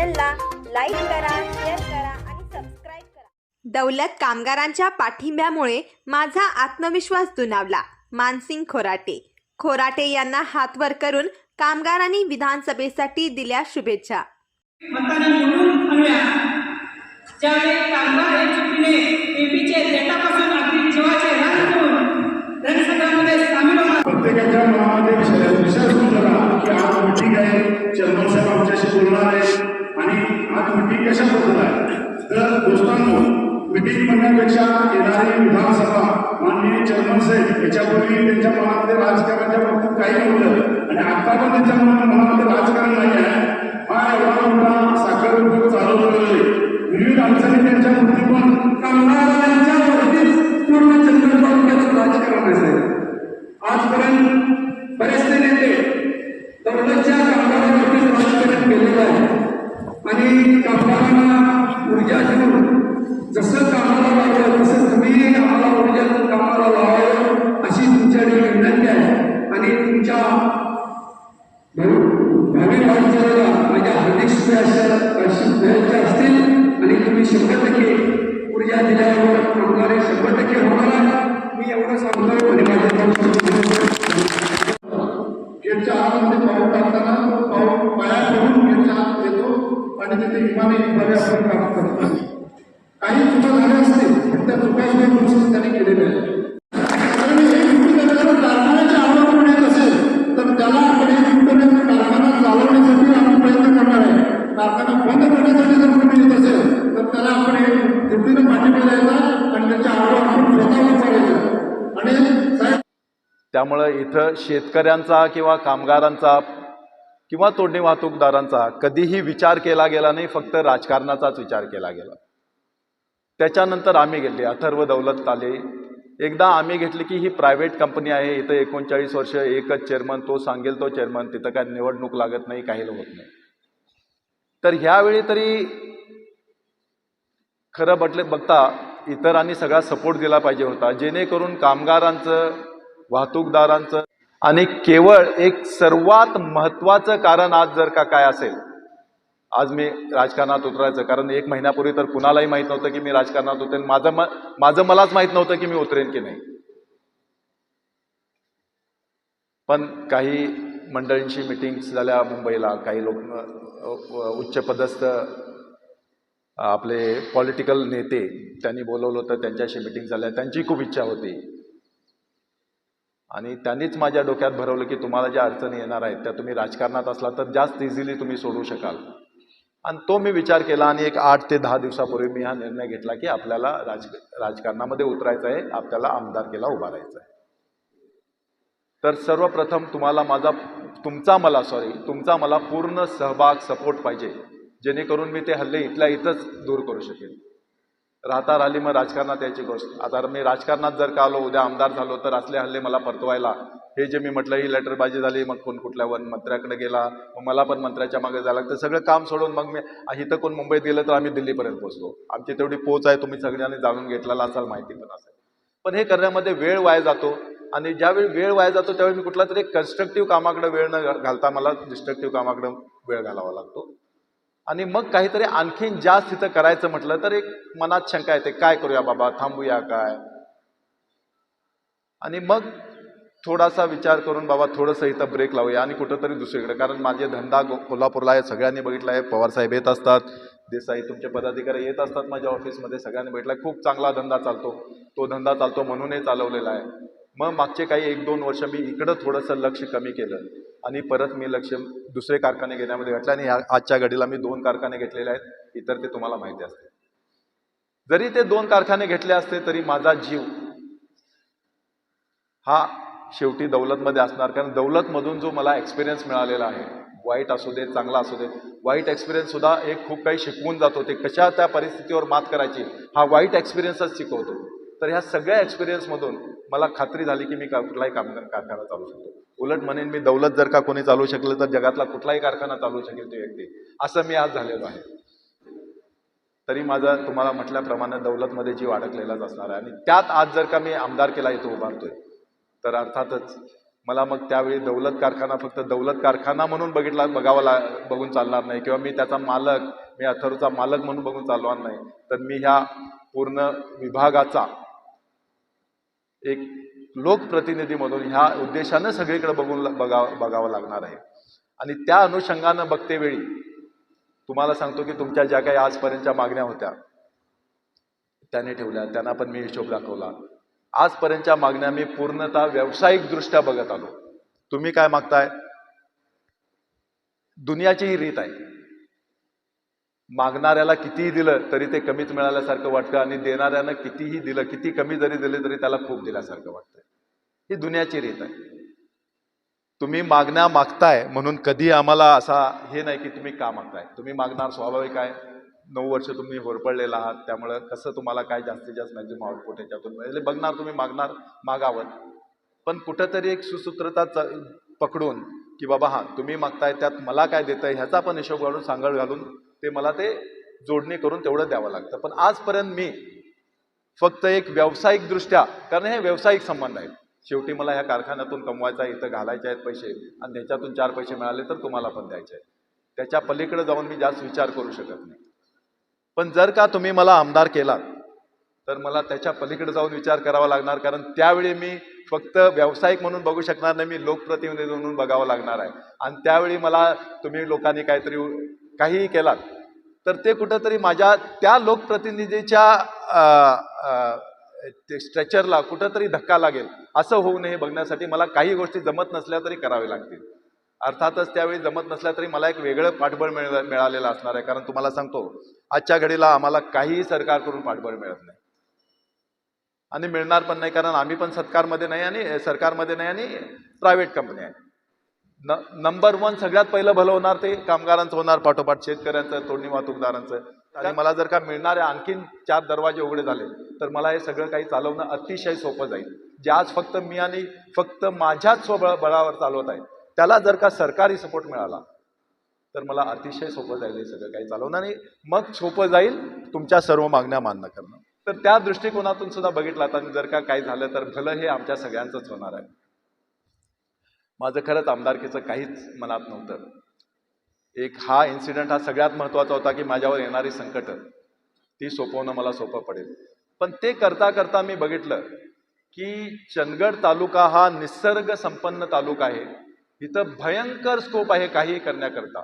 चॅनलला लाईक करा शेअर करा आणि सबस्क्राईब करा. दौलत कामगारांच्या पाठिंब्यामुळे माझा आत्मविश्वास दुणावला. मानसिंग खोराटे. खोराटे यांना हातवर करून कामगारांनी विधानसभेसाठी दिल्या शुभेच्छा. प्रत्येकाच्या मनामध्ये विषय विश्वास होऊन की आज मिटिंग आहे. चेअरमन साहेब आमच्याशी बोलणार आहे आणि आज मिटिंग कशाबद्दल आहे? तर दोस्तांनो मिटिंग म्हणण्यापेक्षा येणारी विधानसभा माननीय चेअरमन साहेब याच्यापूर्वी त्यांच्या मनामध्ये राजकारणाच्या बाबतीत काही नव्हतं. आणि आता पण त्यांच्या मनामध्ये राजकारण नाही आहे. हा एवढा मोठा साखर उद्योग चालवलेला आहे विविध अडचणी त्यांच्या वरती पण कामगारांच्या वरतीच पूर्ण चंद्र तालुक्याचं राजकारण असेल आजपर्यंत बरेचसे नेते दौलतच्या कामगारांवरतीच राजकारण केलेलं आहे. आणि कामगारांना ऊर्जा देऊन इथं शेतकऱ्यांचा किंवा कामगारांचा किंवा तोडणी वाहतूकदारांचा कधीही विचार केला गेला नाही फक्त राजकारणाचाच विचार केला गेला. त्याच्यानंतर आम्ही घेतले अथर्व दौलत आले. एकदा आम्ही घेतली की ही प्रायव्हेट कंपनी आहे इथं एकोणचाळीस वर्ष एकच चेअरमन तो सांगेल तो चेअरमन तिथं काय निवडणूक लागत नाही काही होत नाही. तर ह्यावेळी तरी खरं बटले बघता इतरांनी सगळा सपोर्ट दिला पाहिजे होता जेणेकरून कामगारांचं वाहतूकदारांचं. आणि केवळ एक सर्वात महत्त्वाचं कारण आज जर का काय असेल आज मी राजकारणात उतरायचं कारण एक महिन्यापूर्वी तर कुणालाही माहीत नव्हतं की मी राजकारणात उतरेन. माझं म माझं मलाच माहीत नव्हतं की मी उतरेन की नाही. पण काही मंडळींशी मिटिंग्स झाल्या मुंबईला काही लोक उच्चपदस्थ आपले पॉलिटिकल नेते त्यांनी बोलवलं होतं त्यांच्याशी मिटिंग झाल्या त्यांची खूप इच्छा होती. आणि त्यांनीच माझ्या डोक्यात भरवलं की तुम्हाला ज्या अडचणी येणार आहेत त्या तुम्ही राजकारणात असला तर जास्त इझिली तुम्ही सोडू शकाल. आणि तो मी विचार केला आणि एक आठ ते दहा दिवसापूर्वी मी हा निर्णय घेतला की आपल्याला राज राजकारणामध्ये उतरायचं आहे आपल्याला आमदारकीला उभा राहायचं आहे. तर सर्वप्रथम तुम्हाला माझा तुमचा मला सॉरी तुमचा मला पूर्ण सहभाग सपोर्ट पाहिजे जेणेकरून मी ते हल्ले इथल्या इथंच दूर करू शकेन. राहता राहिली मग राजकारणात यायची गोष्ट. आता मी राजकारणात जर का आलो उद्या आमदार झालो तर असले हल्ले मला परतवायला. हे जे मी म्हटलं ही लेटरबाजी झाली मग कोण कुठल्या वन मंत्र्याकडे गेला मग मला पण मंत्र्याच्या मागे जायला लागतं. सगळं काम सोडून मग मी इथं कोण मुंबईत गेलं तर आम्ही दिल्लीपर्यंत पोहोचलो आमची तेवढी पोच आहे तुम्ही सगळ्यांनी जाणून घेतलेला असाल माहिती पण असेल. पण हे करण्यामध्ये वेळ वाया जातो आणि ज्यावेळी वेळ वाया जातो त्यावेळी मी कुठला तरी कन्स्ट्रक्टिव्ह कामाकडे वेळ न घालता मला डिस्ट्रक्टिव्ह कामाकडे वेळ घालावा लागतो. आणि मग काहीतरी आणखीन जास्त तिथं करायचं म्हटलं तर एक मनात शंका येते काय करूया बाबा? थांबूया काय? आणि मग थोडासा विचार करून बाबा थोडंसं इथं ब्रेक लावूया आणि कुठंतरी दुसरीकडे. कारण माझे धंदा गो- कोल्हापूरला आहे सगळ्यांनी बघितलं आहे पवारसाहेब येत असतात देसाई तुमचे पदाधिकारी येत असतात माझ्या ऑफिसमध्ये सगळ्यांनी भेटला खूप चांगला धंदा चालतो तो धंदा चालतो म्हणूनही चालवलेला आहे. मग मागचे काही एक दोन वर्ष मी इकडं थोडंसं लक्ष कमी केलं. आणि परत मी लक्ष दुसरे कारखाने घेण्यामध्ये घातलं आणि आजच्या घडीला मी दोन कारखाने घेतलेले आहेत. इतर ते तुम्हाला माहिती असते जरी ते दोन कारखाने घेतले असते तरी माझा जीव हा शेवटी दौलतमध्ये असणार. कारण दौलतमधून जो मला एक्सपिरियन्स मिळालेला आहे वाईट असू दे चांगला असू दे वाईट एक्सपिरियन्स सुद्धा एक खूप काही शिकवून जातो ते कशा त्या परिस्थितीवर मात करायची हा वाईट एक्सपिरियन्सच शिकवतो. तर ह्या सगळ्या एक्सपिरियन्समधून मला खात्री झाली की मी का कुठलाही काम कारखाना चालू शकतो. उलट म्हणेन मी दौलत जर का कोणी चालू शकलं तर जगातला कुठलाही कारखाना चालू शकेल ती व्यक्ती. असं मी आज झालेलो आहे. तरी माझा तुम्हाला म्हटल्याप्रमाणे दौलतमध्ये जीव अडकलेलाच असणार आहे. आणि त्यात आज जर का मी आमदार केला इथं उभारतोय तर अर्थातच मला मग त्यावेळी दौलत कारखाना फक्त दौलत कारखाना म्हणून बघितला बघावा ला बघून चालणार नाही. किंवा मी त्याचा मालक मी अथरूचा मालक म्हणून बघून चालणार नाही. तर मी ह्या पूर्ण विभागाचा एक लोकप्रतिनिधी म्हणून ह्या उद्देशानं सगळीकडे बघून बघा बघावं लागणार आहे. आणि त्या अनुषंगानं बघतेवेळी तुम्हाला सांगतो की तुमच्या ज्या काही आजपर्यंतच्या मागण्या होत्या त्याने ठेवल्या त्यांना पण मी हिशोब दाखवला. आजपर्यंतच्या मागण्या मी पूर्णतः व्यावसायिकदृष्ट्या बघत आलो. तुम्ही काय मागताय? दुनियाची ही रीत आहे. मागणाऱ्याला कितीही दिलं तरी ते कमीच मिळाल्यासारखं वाटतं आणि देणाऱ्यानं कितीही दिलं किती कमी जरी दिले तरी त्याला खूप दिल्यासारखं वाटतं ही दुनियाची रीत आहे. तुम्ही मागण्या मागताय म्हणून कधी आम्हाला असा हे नाही की तुम्ही का मागताय? तुम्ही मागणार स्वाभाविक आहे. नऊ वर्ष तुम्ही होरपळलेला आहात त्यामुळं कसं तुम्हाला काय जास्तीत जास्त मॅक्झिमम आउटपुट याच्यातून मिळेल? बघणार तुम्ही मागणार मागावं. पण कुठंतरी एक सुसूत्रता च- पकडून की बाबा हां तुम्ही मागताय त्यात मला काय देतं आहे ह्याचा पण हिशोब घालून सांगड घालून ते मला ते जोडणी करून तेवढं द्यावं लागतं. पण आजपर्यंत मी फक्त एक व्यावसायिकदृष्ट्या कारण हे व्यावसायिक संबंध आहेत. शेवटी मला ह्या कारखान्यातून कमवायचा आहे, इथं घालायचे आहेत पैसे आणि त्याच्यातून चार पैसे मिळाले तर तुम्हाला पण द्यायचे आहेत. त्याच्या पलीकडे जाऊन मी जास्त विचार करू शकत नाही. पण जर का तुम्ही मला आमदार केलात तर मला त्याच्या पलीकडे जाऊन विचार करावा लागणार कारण त्यावेळी मी फक्त व्यावसायिक म्हणून बघू शकणार नाही मी लोकप्रतिनिधी म्हणून बघावं लागणार आहे. आणि त्यावेळी मला तुम्ही लोकांनी काहीतरी काहीही केलात तर ते कुठंतरी माझ्या त्या लोकप्रतिनिधीच्या ते स्ट्रेचरला कुठंतरी धक्का लागेल. असं होऊ नये बघण्यासाठी मला काही गोष्टी जमत नसल्या तरी कराव्या लागतील. अर्थातच त्यावेळी जमत नसल्या तरी मला एक वेगळं पाठबळ मिळ मिळालेलं असणार आहे. कारण तुम्हाला सांगतो आजच्या घडीला आम्हाला काहीही सरकारकडून पाठबळ मिळत नाही. आणि मिळणार पण नाही कारण आम्ही पण सत्कारमध्ये नाही आणि सरकारमध्ये नाही आणि प्रायव्हेट कंपनी आहे. न नंबर वन सगळ्यात पहिलं भलं होणार ते कामगारांचं होणार पाठोपाठ शेतकऱ्यांचं तोडणी वाहतूकदारांचं. आणि मला जर का मिळणारे आणखीन चार दरवाजे उघडे झाले तर मला हे सगळं काही चालवणं अतिशय सोपं जाईल. जे आज फक्त मी आणि फक्त माझ्याच स्वबळ बळावर चालवत आहे त्याला जर का सरकारी सपोर्ट मिळाला तर मला अतिशय सोपं जाईल हे सगळं काही चालवणं आणि मग सोपं जाईल तुमच्या सर्व मागण्या मान्य करणं. तर त्या दृष्टिकोनातून सुद्धा बघितलं आता जर का काही झालं तर भलं हे आमच्या सगळ्यांचंच होणार आहे. माझं खरंच आमदारकीचं काहीच मनात नव्हतं. एक हा इन्सिडेंट हा सगळ्यात महत्त्वाचा होता की माझ्यावर येणारी संकटं. ती सोपवणं मला सोपं पडेल. पण ते करता करता मी बघितलं की चंदगड तालुका हा निसर्ग संपन्न तालुका आहे. इथं भयंकर स्कोप आहे काही करण्याकरता.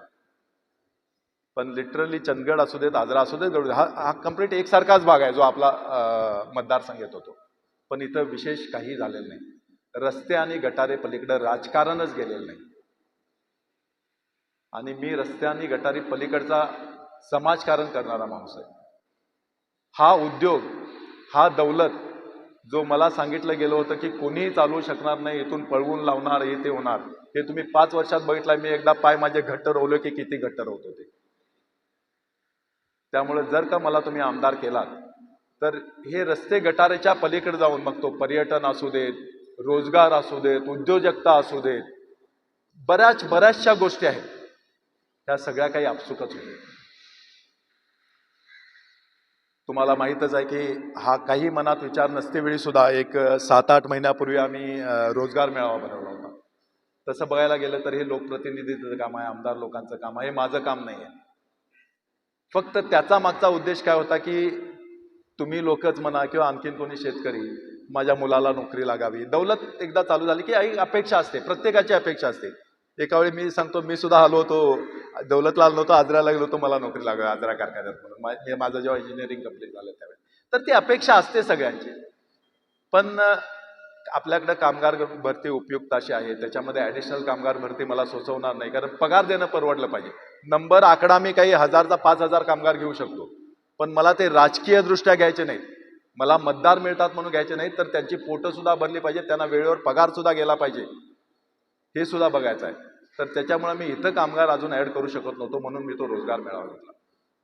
पण लिटरली चंदगड असू देत आजरा असू देत गरुड हा हा कंप्लीट एकसारखाच भाग आहे जो आपला मतदारसंघ येत होतो. पण इथं विशेष काही झालेलं नाही. रस्ते आणि गटारे पलीकडं राजकारणच गेलेलं नाही. आणि मी रस्ते आणि गटारी पलीकडचा समाजकारण करणारा माणूस आहे. हा उद्योग हा दौलत जो मला सांगितलं गेलं होतं की कोणीही चालवू शकणार नाही इथून पळवून लावणार हे ते होणार हे तुम्ही पाच वर्षात बघितलं मी एकदा पाय माझे घट्ट रोवले की किती घट्ट रोवत होते. त्यामुळे जर का मला तुम्ही आमदार केलात तर हे रस्ते गटारेच्या पलीकडे जाऊन मग तो पर्यटन असू देत रोजगार असू देत उद्योजकता असू देत बऱ्याच बऱ्याचशा गोष्टी आहेत. त्या सगळ्या काही आपसुकच होते तुम्हाला माहीतच आहे की हा काही मनात विचार नसते वेळी सुद्धा एक सात आठ महिन्यापूर्वी आम्ही रोजगार मेळावा भरवला होता. तसं बघायला गेलं तर हे लोकप्रतिनिधीचं काम आहे आमदार लोकांचं काम आहे हे माझं काम नाही आहे. फक्त त्याचा मागचा उद्देश काय होता की तुम्ही लोकच म्हणा किंवा आणखीन कोणी शेतकरी माझ्या मुलाला नोकरी लागावी. दौलत एकदा चालू झाली की एक अपेक्षा असते प्रत्येकाची अपेक्षा असते. एका वेळी मी सांगतो मी सुद्धा आलो होतो दौलतला आलो होतो आजराला गेलो होतो मला नोकरी लागावी आजरा कारखान्यात म्हणून. हे माझं जेव्हा इंजिनिअरिंग कंप्लीट झालं त्यावेळी. तर ती अपेक्षा असते सगळ्यांची. पण आपल्याकडं कामगार भरती उपयुक्त अशी आहे. त्याच्यामध्ये ॲडिशनल कामगार भरती मला सुचवणार नाही. कारण पगार देणं परवडलं पाहिजे. नंबर आकडा मी काही हजारचा पाच हजार कामगार घेऊ शकतो. पण मला ते राजकीय दृष्ट्या घ्यायचे नाहीत. मला मतदार मिळतात म्हणून घ्यायचे नाहीत तर त्यांची पोटंसुद्धा भरली पाहिजे त्यांना वेळेवर पगारसुद्धा गेला पाहिजे. हे सुद्धा बघायचं आहे. तर त्याच्यामुळे मी इथं कामगार अजून ॲड करू शकत नव्हतो म्हणून मी तो रोजगार मेळावा घेतला.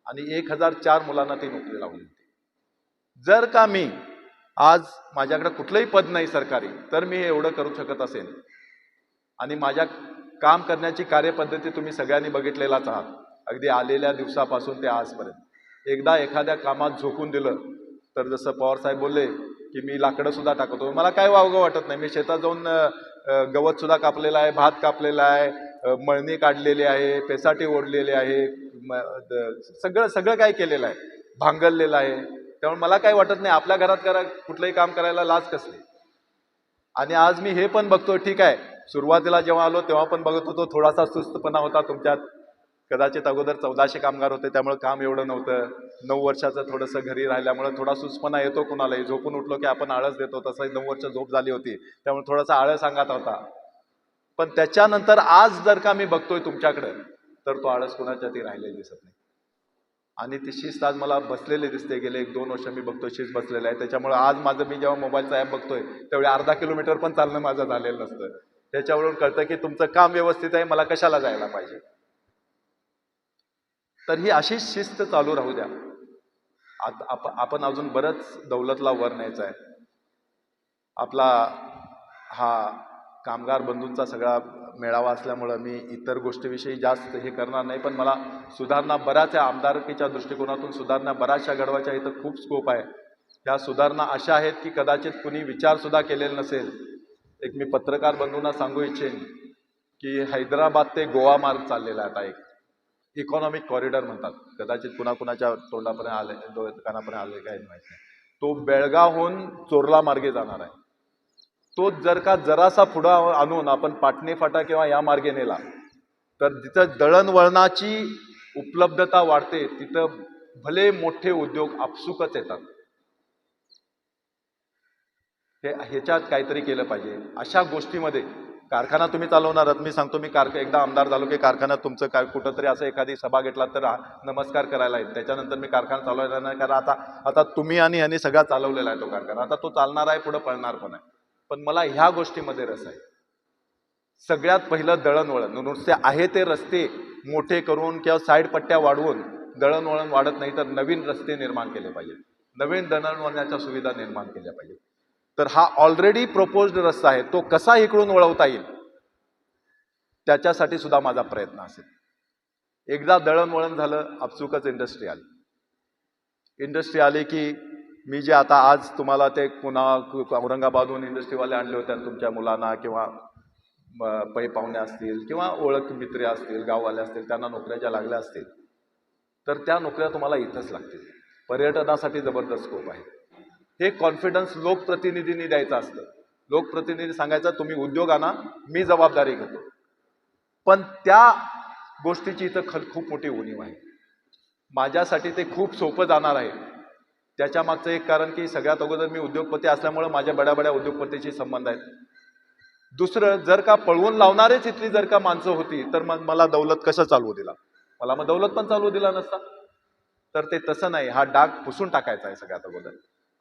आणि एक हजार चार मुलांना ती नोकरी लावली होती. जर का मी आज माझ्याकडे कुठलंही पद नाही सरकारी तर मी एवढं करू शकत असेन. आणि माझ्या काम करण्याची कार्यपद्धती तुम्ही सगळ्यांनी बघितलेलाच आहात. अगदी आलेल्या दिवसापासून ते आजपर्यंत. एकदा एखाद्या कामात झोकून दिलं तर जसं पवार साहेब बोलले की मी लाकडं सुद्धा टाकतो. मला काय वावगं वाटत नाही. मी शेतात जाऊन गवत सुद्धा कापलेलं आहे भात कापलेला आहे मळणी काढलेली आहे पेसाटी ओढलेली आहे सगळं सगळं काय केलेलं आहे. भांगरलेलं आहे. त्यामुळे मला काय वाटत नाही. आपल्या घरात करा कुठलंही काम करायला लाज कसली? आणि आज मी हे पण बघतो ठीक आहे. सुरुवातीला जेव्हा आलो तेव्हा पण बघत होतो थोडासा सुस्तपणा होता तुमच्यात. कदाचित अगोदर चौदाशे कामगार होते त्यामुळे काम एवढं नव्हतं. नऊ वर्षाचं थोडंसं घरी राहिल्यामुळे थोडा सुस्तपणा येतो कुणालाही. झोपून उठलो की आपण आळस देतो तसंही नऊ वर्ष झोप झाली होती त्यामुळे थोडासा आळस अंगात होता. पण त्याच्यानंतर आज जर का मी बघतोय तुमच्याकडं तर तो आळस कुणाच्या ती राहिलेली दिसत नाही. आणि ती शिस्त आज मला बसलेली दिसते. गेले एक दोन वर्ष मी बघतोय शिस्त बसलेलं आहे. त्याच्यामुळे आज माझं मी जेव्हा मोबाईलचा ॲप बघतोय त्यावेळी अर्धा किलोमीटर पण चालणं माझं झालेलं नसतं. त्याच्यावरून कळतं की तुमचं काम व्यवस्थित आहे मला कशाला जायला पाहिजे? तर ही अशीच शिस्त चालू राहू द्या. आत- आप- आपण अजून बरंच दौलतला वर न्यायचं आहे. आपला हा कामगार बंधूंचा सगळा मेळावा असल्यामुळं मी इतर गोष्टीविषयी जास्त हे करणार नाही पण मला सुधारणा बऱ्याच आहे. आमदारकीच्या दृष्टिकोनातून सुधारणा बऱ्याचशा घडवायच्या इथं खूप स्कोप आहे. ह्या सुधारणा अशा आहेत की कदाचित कुणी विचारसुद्धा केलेला नसेल. एक मी पत्रकार बंधूंना सांगू इच्छेन की हैदराबाद ते गोवा मार्ग चाललेला आहे आता एक. इकॉनॉमिक कॉरिडॉर म्हणतात. कदाचित कुणाकुणाच्या तोंडापर्यंत आले कानापर्यंत आले काय माहिती नाही. तो बेळगावहून चोरला मार्गे जाणार आहे. तो जर का जरासा पुढं आणून आपण पाटणे फाटा किंवा या मार्गे नेला तर जिथं दळणवळणाची उपलब्धता वाढते तिथं भले मोठे उद्योग आपसुकच येतात. हे ह्याच्यात काहीतरी केलं पाहिजे. अशा गोष्टीमध्ये कारखाना तुम्ही चालवणार मी सांगतो मी कार एकदा आमदार झालो की कारखान्यात तुमचं काय कुठंतरी असं एखादी सभा घेतला तर नमस्कार करायला येईल. त्याच्यानंतर मी कारखाना चालवायला नाही कारण आता आता तुम्ही आणि ह्यांनी सगळा चालवलेला आहे तो कारखाना. आता तो चालणार आहे पुढं पळणार पण आहे. पण मला ह्या गोष्टीमध्ये रस आहे. सगळ्यात पहिलं दळणवळण. नुसते आहे ते रस्ते मोठे करून किंवा साईड पट्ट्या वाढवून दळणवळण वाढत नाही तर नवीन रस्ते निर्माण केले पाहिजेत. नवीन दळणवळणाच्या सुविधा निर्माण केल्या पाहिजेत. तर हा ऑलरेडी प्रपोज्ड रस्ता आहे. तो कसा इकडून वळवता येईल? त्याच्यासाठी सुद्धा माझा प्रयत्न असेल. एकदा दळणवळण झालं आपसुकच इंडस्ट्री आली. इंडस्ट्री आली की मी जे आता आज तुम्हाला ते पुन्हा औरंगाबादहून इंडस्ट्रीवाले आणले होते तुमच्या मुलांना किंवा पै पाहुणे असतील किंवा ओळख मित्रे असतील गाववाले असतील त्यांना नोकऱ्या ज्या लागल्या असतील तर त्या नोकऱ्या तुम्हाला इथंच लागतील. पर्यटनासाठी जबरदस्त स्कोप आहे. हे कॉन्फिडन्स लोकप्रतिनिधींनी द्यायचं असतं. लोकप्रतिनिधी सांगायचं तुम्ही उद्योग आणा मी जबाबदारी घेतो. पण त्या गोष्टीची इथं खल खूप मोठी उणीव आहे. माझ्यासाठी ते खूप सोपं जाणार आहे. त्याच्या मागचं एक कारण की सगळ्यात अगोदर मी उद्योगपती असल्यामुळं माझ्या बड्या बड्या उद्योगपतीशी संबंध आहेत. दुसरं जर का पळवून लावणारेच इथली जर का माणसं होती तर मग मला दौलत कसं चालवू दिला? मला मग दौलत पण चालवू दिला नसता. तर ते तसं नाही. हा डाग पुसून टाकायचा आहे सगळ्यात अगोदर.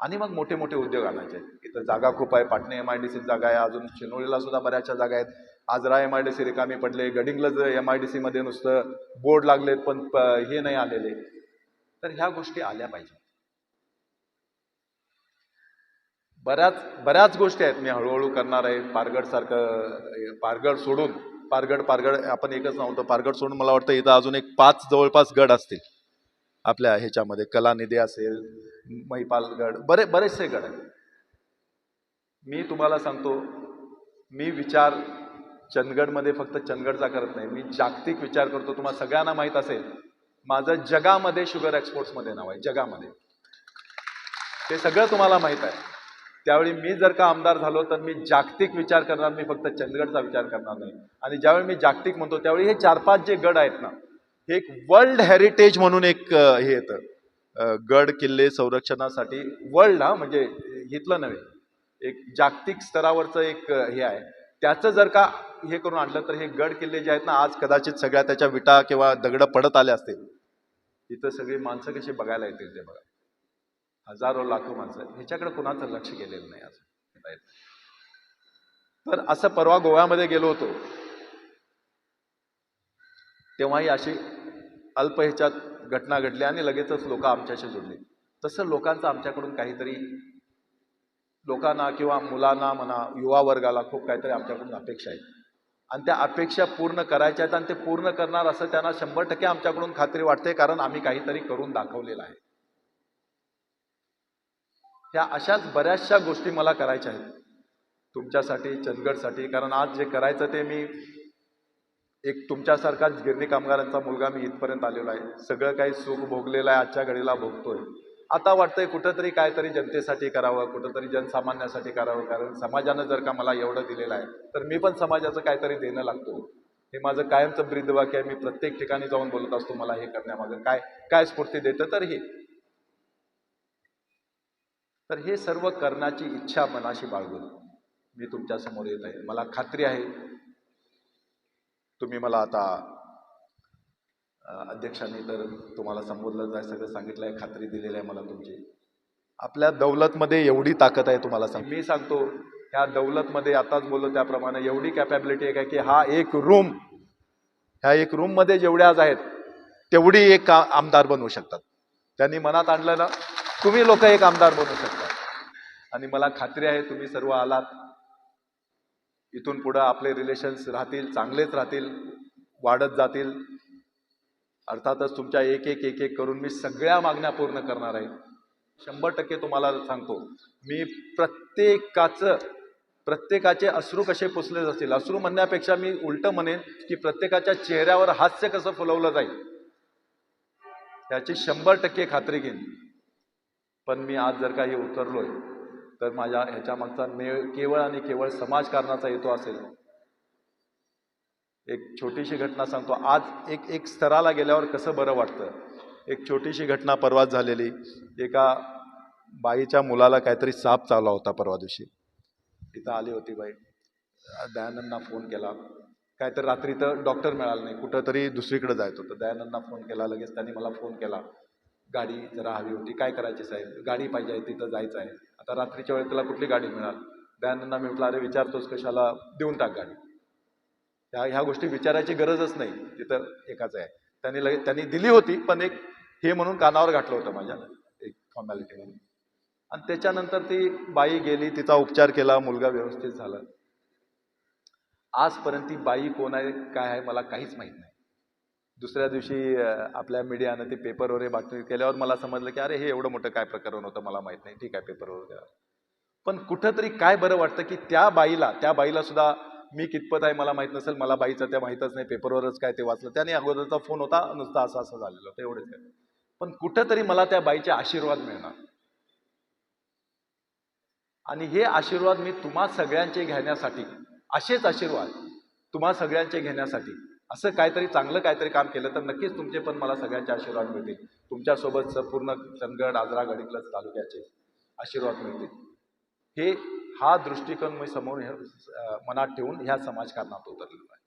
आणि मग मोठे मोठे उद्योग आणायचे. इथं जागा खूप आहे. Patne M I D C जागा आहे. अजून चिनोळीला सुद्धा बऱ्याचशा जागा आहेत. Ajara M I D C रिकामी पडले. गडिंग्लज एम आय डी सीमध्ये नुसतं बोर्ड लागलेत पण प- हे नाही आलेले. तर ह्या गोष्टी आल्या पाहिजे बऱ्याच बऱ्याच गोष्टी आहेत. मी हळूहळू करणार आहे. पारगड सारखं पारगड सोडून पारगड पारगड आपण एकच नव्हतं पारगड सोडून मला वाटतं इथं अजून एक पाच जवळपास गड असतील. आपल्या ह्याच्यामध्ये कलानिधी असेल महिपालगड बरे बरेचसे गड आहेत. मी तुम्हाला सांगतो मी विचार चंदगडमध्ये फक्त चंदगडचा करत नाही. मी जागतिक विचार करतो. तुम्हाला सगळ्यांना माहीत असेल माझं जगामध्ये शुगर एक्सपोर्ट्समध्ये नाव आहे. जगामध्ये. ते सगळं तुम्हाला माहीत आहे. त्यावेळी मी जर का आमदार झालो तर मी जागतिक विचार करणार. मी फक्त चंदगडचा विचार करणार नाही. आणि ज्यावेळी मी जागतिक म्हणतो त्यावेळी हे चार पाच जे गड आहेत ना हे एक वर्ल्ड हेरिटेज म्हणून एक हे येतं. गड किल्ले संरक्षणासाठी वर्ल्ड हा म्हणजे इथलं नव्हे. एक जागतिक स्तरावरचं एक हे आहे. त्याचं जर का हे करून आणलं तर हे गड किल्ले जे आहेत ना आज कदाचित सगळ्या त्याच्या विटा किंवा दगड पडत आले असतील. इथं सगळी माणसं कशी बघायला येतील ते बघा. हजारो लाखो माणसं. ह्याच्याकडे कुणाचं लक्ष गेलेलं नाही असं. तर असं परवा गोव्यामध्ये गेलो होतो. तेव्हाही अशी अल्प ह्याच्यात घटना घडली आणि लगेचच लोक आमच्याशी जुडले. तसं लोकांचं आमच्याकडून काहीतरी लोकांना किंवा मुलांना म्हणा युवा वर्गाला खूप काहीतरी आमच्याकडून अपेक्षा आहेत. आणि त्या अपेक्षा पूर्ण करायच्या आहेत आणि ते पूर्ण करणार असं त्यांना शंभर टक्के आमच्याकडून खात्री वाटते कारण आम्ही काहीतरी करून दाखवलेलं आहे. ह्या अशाच बऱ्याचशा गोष्टी मला करायच्या आहेत. तुमच्यासाठी चंदगडसाठी कारण आज जे करायचं ते मी एक तुमच्यासारखाच गिरणी कामगारांचा मुलगा मी इथपर्यंत आलेलो आहे. सगळं काही सुख भोगलेलं आहे आजच्या घडीला भोगतोय. आता वाटतंय कुठंतरी काहीतरी जनतेसाठी करावं कुठंतरी जनसामान्यासाठी करावं कारण समाजानं जर का मला एवढं दिलेलं आहे तर मी पण समाजाचं काहीतरी देणं लागतो. हे माझं कायमचं ब्रीदवाक्य आहे. मी प्रत्येक ठिकाणी जाऊन बोलत असतो मला हे करण्यामागं. काय काय स्फूर्ती देतं तर हे. तर हे सर्व करण्याची इच्छा मनाशी बाळगून मी तुमच्यासमोर येत आहे. मला खात्री आहे तुम्ही मला आता अध्यक्षांनी तर तुम्हाला संबोधलं जाय सगळं सांगितलं आहे खात्री दिलेली आहे मला तुमची. आपल्या दौलतमध्ये एवढी ताकद आहे तुम्हाला सांग मी सांगतो ह्या दौलतमध्ये आताच बोललो त्याप्रमाणे एवढी कॅपॅबिलिटी आहे का की हा एक रूम ह्या एक रूममध्ये जेवढ्या आज आहेत तेवढी एक का आमदार बनवू शकतात. त्यांनी मनात आणलं ना तुम्ही लोक एक आमदार बनवू शकता. आणि मला खात्री आहे तुम्ही सर्व आलात इथून पुढं आपले रिलेशन्स राहतील चांगलेच राहतील वाढत जातील. अर्थातच तुमच्या एक एक एक एक करून मी सगळ्या मागण्या पूर्ण करणार आहे. शंभर टक्के तुम्हाला सांगतो मी प्रत्येकाचं प्रत्येकाचे अश्रू कसे पुसले जातील अश्रू म्हणण्यापेक्षा मी उलटं म्हणेन की प्रत्येकाच्या चेहऱ्यावर हास्य कसं फुलवलं जाईल याची शंभर टक्के खात्री घेईन. पण मी आज जर काही उतरलोय तर माझ्या ह्याच्यामागचा मेळ केवळ आणि केवळ समाजकारणाचा हेतू असेल. एक छोटीशी घटना सांगतो. आज एक एक स्तराला गेल्यावर कसं बरं वाटतं? एक छोटीशी घटना परवाच झालेली. एका बाईच्या मुलाला काहीतरी साप चावला होता परवा दिवशी. तिथं आली होती बाई. दयानंदना फोन केला. काहीतरी रात्री तर डॉक्टर मिळाला नाही. कुठं तरी दुसरीकडे जायचं होतं. दयानंदना फोन केला. लगेच त्यांनी मला फोन केला. गाडी जरा हवी होती. काय करायची साहेब? गाडी पाहिजे आहे. तिथं जायचं आहे. आता रात्रीच्या वेळेत त्याला कुठली गाडी मिळाल दयानंदना मी म्हटलं अरे विचारतोस कशाला? देऊन टाक गाडी. ह्या ह्या गोष्टी विचारायची गरजच नाही. तिथं एकाच आहे. त्यांनी लगे त्यांनी दिली होती पण एक हे म्हणून कानावर घातलं होतं माझ्या. एक फॉर्मॅलिटी म्हणून. आणि त्याच्यानंतर ती बाई गेली तिचा उपचार केला मुलगा व्यवस्थित झाला. आजपर्यंत ती बाई कोण आहे काय आहे मला काहीच माहीत नाही. दुसऱ्या दिवशी आपल्या मीडियानं ते पेपरवर हे बातमी केल्यावर मला समजलं की अरे हे एवढं मोठं काय प्रकरण होतं मला माहीत नाही. ठीक आहे पेपरवर पण कुठंतरी काय बरं वाटतं की त्या बाईला त्या बाईला सुद्धा मी कितपत आहे मला माहीत नसेल मला बाईचं त्या माहीतच नाही पेपरवरच काय ते वाचलं. त्याने अगोदरचा फोन होता नुसता असं असं झालेलं होतं एवढंच काय. पण कुठंतरी मला त्या बाईचे आशीर्वाद मिळणार. आणि हे आशीर्वाद मी तुम्हा सगळ्यांचे घेण्यासाठी असेच आशीर्वाद तुम्हा सगळ्यांचे घेण्यासाठी असं काहीतरी चांगलं काहीतरी काम केलं तर नक्कीच तुमचे पण मला सगळ्यांचे आशीर्वाद मिळतील. तुमच्यासोबत पूर्ण चंदगड आजरा गडिकलज तालुक्याचे आशीर्वाद मिळतील. हे हा दृष्टिकोन मी समोर मनात ठेवून ह्या समाजकारणात उतरलेलो आहे.